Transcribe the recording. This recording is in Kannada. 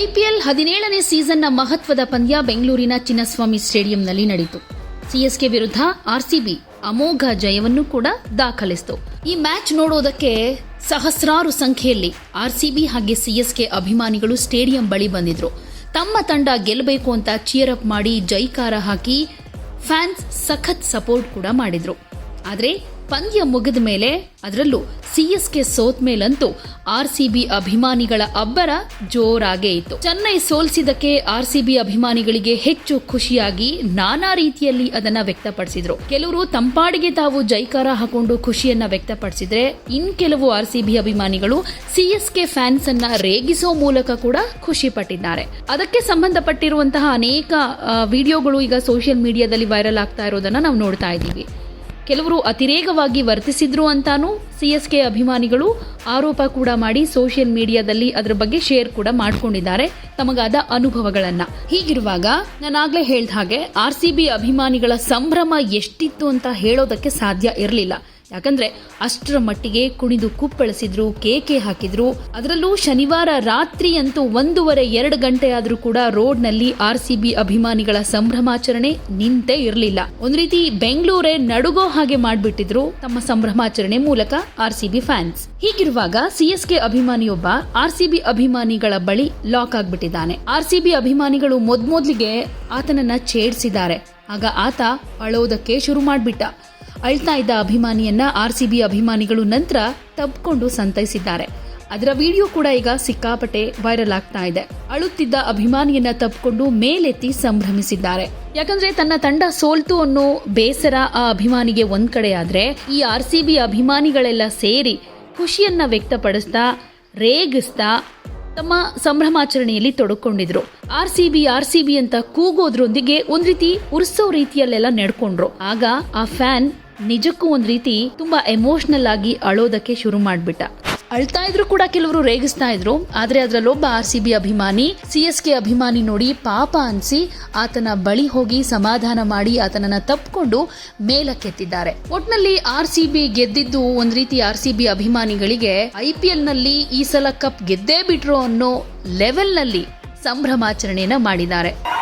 ಐಪಿಎಲ್ ಹದಿನೇಳನೇ ಸೀಸನ್ನ ಮಹತ್ವದ ಪಂದ್ಯ ಬೆಂಗಳೂರಿನ ಚಿನ್ನಸ್ವಾಮಿ ಸ್ಟೇಡಿಯಂನಲ್ಲಿ ನಡೆಯಿತು. ಸಿಎಸ್ಕೆ ವಿರುದ್ಧ ಆರ್ಸಿಬಿ ಅಮೋಘ ಜಯವನ್ನು ಕೂಡ ದಾಖಲಿಸಿತು. ಈ ಮ್ಯಾಚ್ ನೋಡೋದಕ್ಕೆ ಸಹಸ್ರಾರು ಸಂಖ್ಯೆಯಲ್ಲಿ ಆರ್ಸಿಬಿ ಹಾಗೆ ಸಿಎಸ್ಕೆ ಅಭಿಮಾನಿಗಳು ಸ್ಟೇಡಿಯಂ ಬಳಿ ಬಂದಿದ್ರು. ತಮ್ಮ ತಂಡ ಗೆಲ್ಲಬೇಕು ಅಂತ ಚಿಯರ್ ಅಪ್ ಮಾಡಿ ಜೈಕಾರ ಹಾಕಿ ಫ್ಯಾನ್ಸ್ ಸಖತ್ ಸಪೋರ್ಟ್ ಕೂಡ ಮಾಡಿದ್ರು. ಆದರೆ ಪಂದ್ಯ ಮುಗಿದ ಮೇಲೆ ಅದರಲ್ಲೂ ಸಿಎಸ್ಕೆ ಸೋತ್ ಮೇಲಂತೂ ಆರ್ಸಿಬಿ ಅಭಿಮಾನಿಗಳ ಅಬ್ಬರ ಜೋರಾಗೇ ಇತ್ತು. ಚೆನ್ನೈ ಸೋಲ್ಸಿದಕ್ಕೆ ಆರ್ಸಿಬಿ ಅಭಿಮಾನಿಗಳಿಗೆ ಹೆಚ್ಚು ಖುಷಿಯಾಗಿ ನಾನಾ ರೀತಿಯಲ್ಲಿ ಅದನ್ನ ವ್ಯಕ್ತಪಡಿಸಿದ್ರು. ಕೆಲವರು ತಂಪಾಡಿಗೆ ತಾವು ಜೈಕಾರ ಹಾಕೊಂಡು ಖುಷಿಯನ್ನ ವ್ಯಕ್ತಪಡಿಸಿದ್ರೆ ಇನ್ ಕೆಲವು ಆರ್ ಆರ್ಸಿಬಿ ಅಭಿಮಾನಿಗಳು ಸಿಎಸ್ಕೆ ಫ್ಯಾನ್ಸ್ ಅನ್ನ ರೇಗಿಸೋ ಮೂಲಕ ಕೂಡ ಖುಷಿ ಪಟ್ಟಿದ್ದಾರೆ. ಅದಕ್ಕೆ ಸಂಬಂಧಪಟ್ಟಿರುವಂತಹ ಅನೇಕ ವಿಡಿಯೋಗಳು ಈಗ ಸೋಷಿಯಲ್ ಮೀಡಿಯಾದಲ್ಲಿ ವೈರಲ್ ಆಗ್ತಾ ಇರೋದನ್ನ ನಾವು ನೋಡ್ತಾ ಇದ್ದೀವಿ. ಕೆಲವರು ಅತಿರೇಕವಾಗಿ ವರ್ತಿಸಿದ್ರು ಅಂತಾನೂ ಸಿಎಸ್ಕೆ ಅಭಿಮಾನಿಗಳು ಆರೋಪ ಕೂಡ ಮಾಡಿ ಸೋಷಿಯಲ್ ಮೀಡಿಯಾದಲ್ಲಿ ಅದರ ಬಗ್ಗೆ ಶೇರ್ ಕೂಡ ಮಾಡ್ಕೊಂಡಿದ್ದಾರೆ ತಮಗಾದ ಅನುಭವಗಳನ್ನ. ಹೀಗಿರುವಾಗ ನಾನಾಗ್ಲೇ ಹೇಳ್ದ ಹಾಗೆ ಆರ್ ಸಿ ಬಿ ಅಭಿಮಾನಿಗಳ ಸಂಭ್ರಮ ಎಷ್ಟಿತ್ತು ಅಂತ ಹೇಳೋದಕ್ಕೆ ಸಾಧ್ಯ ಇರಲಿಲ್ಲ. ಯಾಕಂದ್ರೆ ಅಷ್ಟರ ಮಟ್ಟಿಗೆ ಕುಣಿದು ಕುಪ್ಪಳಿಸಿದ್ರು ಕೇಕೆ ಹಾಕಿದ್ರು. ಅದರಲ್ಲೂ ಶನಿವಾರ ರಾತ್ರಿ ಅಂತೂ ಒಂದೂವರೆ, ಎರಡು ಗಂಟೆ ಆದ್ರೂ ಕೂಡ ರೋಡ್ನಲ್ಲಿ ಆರ್ ಸಿ ಬಿ ಅಭಿಮಾನಿಗಳ ಸಂಭ್ರಮಾಚರಣೆ ನಿಂತೇ ಇರಲಿಲ್ಲ. ಒಂದು ರೀತಿ ಬೆಂಗಳೂರೇ ನಡುಗೋ ಹಾಗೆ ಮಾಡಿಬಿಟ್ಟಿದ್ರು ತಮ್ಮ ಸಂಭ್ರಮಾಚರಣೆ ಮೂಲಕ ಆರ್ ಸಿ ಬಿ ಫ್ಯಾನ್ಸ್. ಹೀಗಿರುವಾಗ ಸಿಎಸ್ಕೆ ಅಭಿಮಾನಿಯೊಬ್ಬ ಆರ್ ಸಿ ಬಿ ಅಭಿಮಾನಿಗಳ ಬಳಿ ಲಾಕ್ ಆಗ್ಬಿಟ್ಟಿದ್ದಾನೆ. ಆರ್ ಸಿ ಬಿ ಅಭಿಮಾನಿಗಳು ಮೊದ್ಮೊದ್ಲಿಗೆ ಆತನನ್ನ ಛೇಡಿಸಿದ್ದಾರೆ. ಆಗ ಆತ ಅಳೋದಕ್ಕೆ ಶುರು ಮಾಡ್ಬಿಟ್ಟ. ಅಳ್ತಾ ಇದ್ದ ಅಭಿಮಾನಿಯನ್ನ ಆರ್ಸಿಬಿ ಅಭಿಮಾನಿಗಳು ನಂತರ ತಬ್ಕೊಂಡು ಸಂತೈಸಿದ್ದಾರೆ. ಅದರ ವಿಡಿಯೋ ಕೂಡ ಈಗ ಸಿಕ್ಕಾಪಟ್ಟೆ ವೈರಲ್ ಆಗ್ತಾ ಇದೆ. ಅಳುತ್ತಿದ್ದ ಅಭಿಮಾನಿಯನ್ನ ತಪ್ಪಿಕೊಂಡು ಮೇಲೆತ್ತಿ ಸಂಭ್ರಮಿಸಿದ್ದಾರೆ. ಯಾಕಂದ್ರೆ ತನ್ನ ತಂಡ ಸೋಲ್ತು ಅನ್ನೋ ಬೇಸರ ಆ ಅಭಿಮಾನಿಗೆ ಒಂದ್ ಕಡೆ ಆದ್ರೆ, ಈ ಆರ್ ಸಿ ಬಿ ಅಭಿಮಾನಿಗಳೆಲ್ಲ ಸೇರಿ ಖುಷಿಯನ್ನ ವ್ಯಕ್ತಪಡಿಸ್ತಾ, ರೇಗಿಸ್ತಾ ತಮ್ಮ ಸಂಭ್ರಮಾಚರಣೆಯಲ್ಲಿ ತೊಡಕೊಂಡಿದ್ರು. R C B R C B ಅಂತ ಕೂಗೋದ್ರೊಂದಿಗೆ ಒಂದ್ ರೀತಿ ಉರ್ಸೋ ರೀತಿಯಲ್ಲೆಲ್ಲ ನಡ್ಕೊಂಡ್ರು. ಆಗ ಆ ಫ್ಯಾನ್ ನಿಜಕ್ಕೂ ಒಂದ್ ರೀತಿ ತುಂಬಾ ಎಮೋಷನಲ್ ಆಗಿ ಅಳೋದಕ್ಕೆ ಶುರು ಮಾಡ್ಬಿಟ್ಟ. ಅಳ್ತಾ ಇದ್ರು ಕೂಡ ಕೆಲವರು ರೇಗಿಸ್ತಾ ಇದ್ರು. ಆದ್ರೆ ಅದ್ರಲ್ಲೊಬ್ಬ ಆರ್ ಸಿ ಬಿ ಅಭಿಮಾನಿ, ಸಿ ಎಸ್ ಕೆ ಅಭಿಮಾನಿ ನೋಡಿ ಪಾಪ ಅನ್ಸಿ ಆತನ ಬಳಿ ಹೋಗಿ ಸಮಾಧಾನ ಮಾಡಿ ಆತನನ್ನ ತಪ್ಪಿಕೊಂಡು ಮೇಲಕ್ಕೆತ್ತಿದ್ದಾರೆ. ಒಟ್ನಲ್ಲಿ ಆರ್ ಸಿ ಬಿ ಗೆದ್ದಿದ್ದು ಒಂದ್ ರೀತಿ ಆರ್ ಸಿ ಬಿ ಅಭಿಮಾನಿಗಳಿಗೆ ಐ ಪಿ ಎಲ್ನಲ್ಲಿ ಈ ಸಲ ಕಪ್ ಗೆದ್ದೇ ಬಿಟ್ರು ಅನ್ನೋ ಲೆವೆಲ್ನಲ್ಲಿ ಸಂಭ್ರಮಾಚರಣೆಯನ್ನ ಮಾಡಿದ್ದಾರೆ.